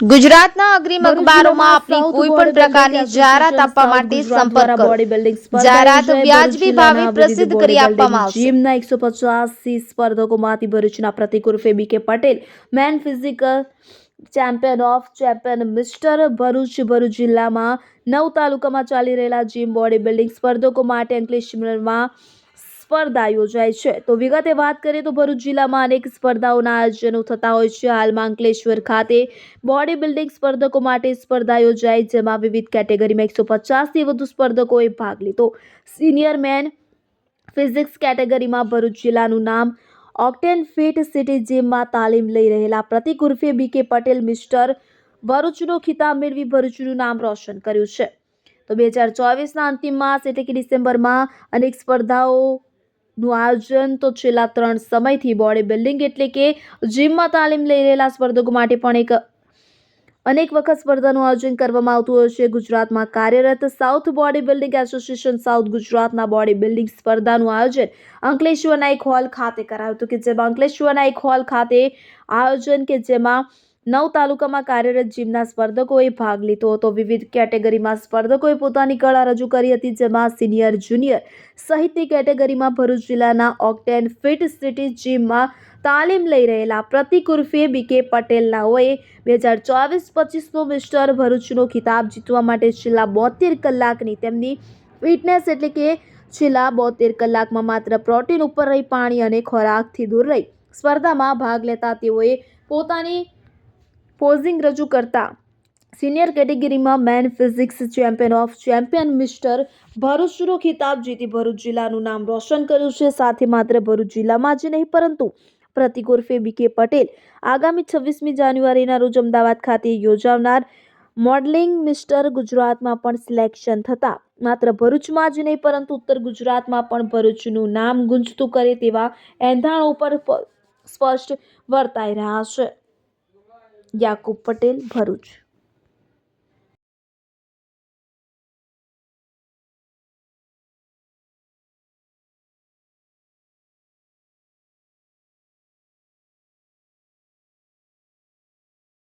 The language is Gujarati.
ગુજરાતના અગ્રીમ અખબારોમાં આપની કોઈ પણ પ્રકારની જાહેરાત આપવા માટે સંપર્ક બોડી બિલ્ડિંગ જાહેરાત વ્યાજબી ભાવે પ્રસિદ્ધ કરી આપવામાં આવશે. જીમના એકસો પચાસી સ્પર્ધકોમાંથી ભરૂચના પ્રતિક ઉર્ફે BK Patel man physical champion of champion Mister Bharuch Bharuch જિલ્લામાં નવ તાલુકામાં ચાલી રહેલા જીમ બોડી બિલ્ડિંગ સ્પર્ધકો માટે અંકલેશ્વરમાં સ્પર્ધા યોજાય છે. તો વિગતે વાત કરીએ તો ભરૂચ જિલ્લામાં અનેક સ્પર્ધાઓના આયોજનો થતા હોય છે. હાલમાં અંકલેશ્વર ખાતે બોડી બિલ્ડિંગ સ્પર્ધકો માટે સ્પર્ધા યોજાઈ, જેમાં વિવિધ કેટેગરીમાં એકસો પચાસથી વધુ સ્પર્ધકોએ ભાગ લીધો. સિનિયર મેન ફિઝિક્સ કેટેગરીમાં ભરૂચ જિલ્લાનું નામ ઓક્ટેન ફિટ સિટી જીમમાં તાલીમ લઈ રહેલા પ્રતિક ઉર્ફે બી કે પટેલ મિસ્ટર ભરૂચનો ખિતાબ મેળવી ભરૂચનું નામ રોશન કર્યું છે. તો બે હજાર ચોવીસના અંતિમ માસ એટલે કે ડિસેમ્બરમાં અનેક સ્પર્ધાઓનું આયોજન તો છેલ્લા ત્રણ સમયથી બોડી બિલ્ડિંગ એટલે કે જીમમાં તાલીમ લઈ રહેલા સ્પર્ધકો માટે પણ એક અનેક વખત સ્પર્ધાનું આયોજન કરવામાં આવતું હોય છે. ગુજરાતમાં કાર્યરત south body building association south ગુજરાતના બોડી બિલ્ડિંગ સ્પર્ધાનું આયોજન અંકલેશ્વરના એક હોલ ખાતે કરાયું હતું કે જેમાં અંકલેશ્વરના એક હોલ ખાતે આયોજન કે જેમાં નવ તાલુકામાં કાર્યરત જીમના સ્પર્ધકોએ ભાગ લીધો હતો. વિવિધ કેટેગરીમાં સ્પર્ધકોએ પોતાની કળા રજૂ કરી હતી, જેમાં સિનિયર, જુનિયર સહિતની કેટેગરીમાં ભરૂચ જિલ્લાના ઓક્ટેન ફિટ સિટી જીમમાં તાલીમ લઈ રહેલા પ્રતિક ઉર્ફે બીકે પટેલ નાઓએ બે હજાર ચોવીસ પચીસનો મિસ્ટર ભરૂચનો ખિતાબ જીતવા માટે છેલ્લા બોતેર કલાકની તેમની ફિટનેસ એટલે કે છેલ્લા બોતેર કલાકમાં માત્ર પ્રોટીન ઉપર રહી પાણી અને ખોરાકથી દૂર રહી સ્પર્ધામાં ભાગ લેતા તેઓએ પોતાની પોઝિંગ રજૂ કરતા. સિનિયર કેટેગરીમાં man physics champion of champion Mister ભરૂચનો ખિતાબ જીતી ભરૂચ જિલ્લાનું નામ રોશન કર્યું છે. સાથે માત્ર ભરૂચ જિલ્લામાં જ નહીં, પરંતુ પ્રતિક ઉર્ફે બીકે પટેલ આગામી છવ્વીસમી જાન્યુઆરીના રોજ અમદાવાદ ખાતે યોજાનાર મોડલિંગ મિસ્ટર ગુજરાતમાં પણ સિલેક્શન થતા. માત્ર ભરૂચમાં જ નહીં, પરંતુ ઉત્તર ગુજરાતમાં પણ ભરૂચનું નામ ગુંજતું કરે તેવા એંધાણો પર પ- સ્પષ્ટ વર્તાઈ રહ્યા છે. યાકુબ પટેલ ભરૂચ.